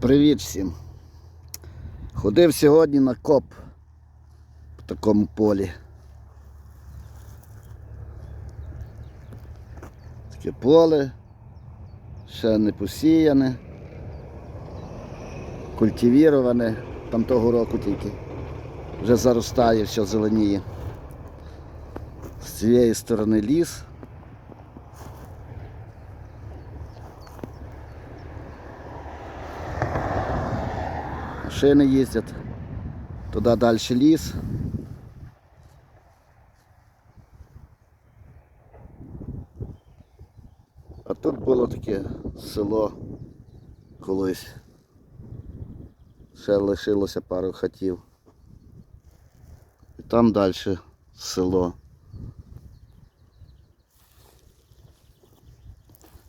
Привіт всім. Ходив сьогодні на коп в такому полі. Таке поле, ще не посіяне, культивіроване, там того року тільки. Вже заростає, все зеленіє. З цієї сторони ліс. Машини їздять. Туди далі ліс. А тут було таке село колись. Ще лишилося пару хатів. І там далі село.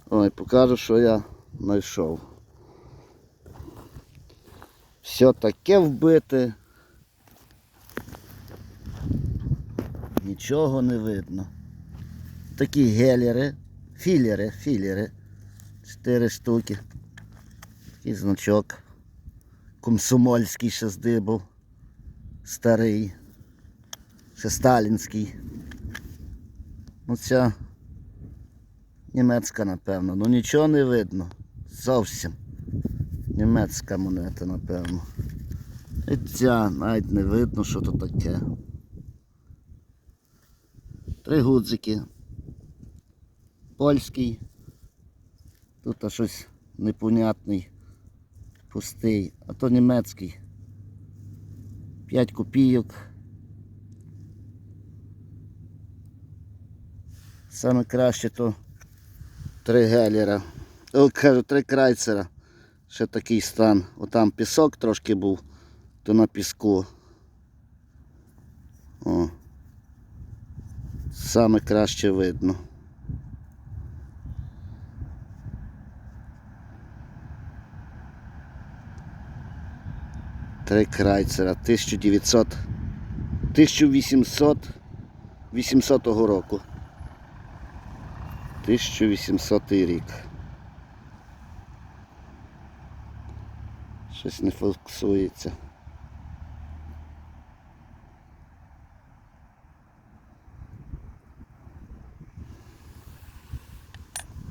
Ой, покажу, що я знайшов. Все таке вбите. Нічого не видно. Такі гелери, філери, філери. Чотири штуки. Такий значок. Комсомольський ще здибав. Старий. Ще сталінський. Ну ця німецька, напевно. Ну нічого не видно. Зовсім. Німецька монета, напевно. І ця навіть не видно, що то таке. Три гудзики. Польський. Тут щось непонятний, пустий, а то німецький. П'ять копійок. Саме краще то три гелера. О, кажу, три крайцера. Ще такий стан. Отам пісок трошки був, то на піску. О. Саме краще видно. Три крайцера 1900 1800 800 року. 1800 рік. Щось не фокусується.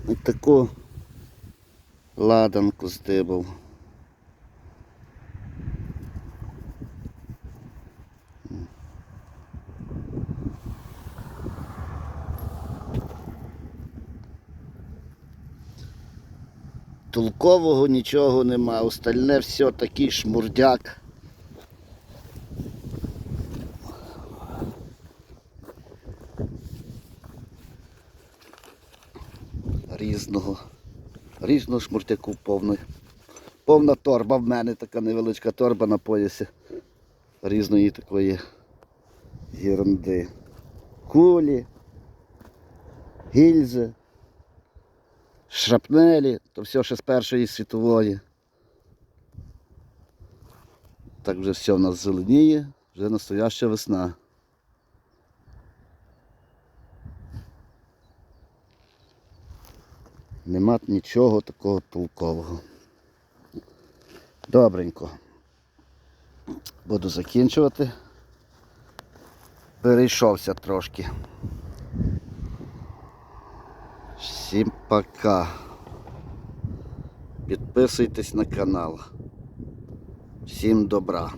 Ось таку ладанку здибав. Толкового нічого нема, остальне все такий шмурдяк. Різного. Різного шмурдяку повний. Повна торба в мене, така невеличка торба на поясі. Різної такої ерунди. Кулі, гільзи шрапнелі, то все ще з Першої світової. Так вже все в нас зеленіє, вже настояща весна. Нема нічого такого толкового. Добренько. Буду закінчувати. Перейшовся трошки. Всім пока. Підписуйтесь на канал. Всім добра.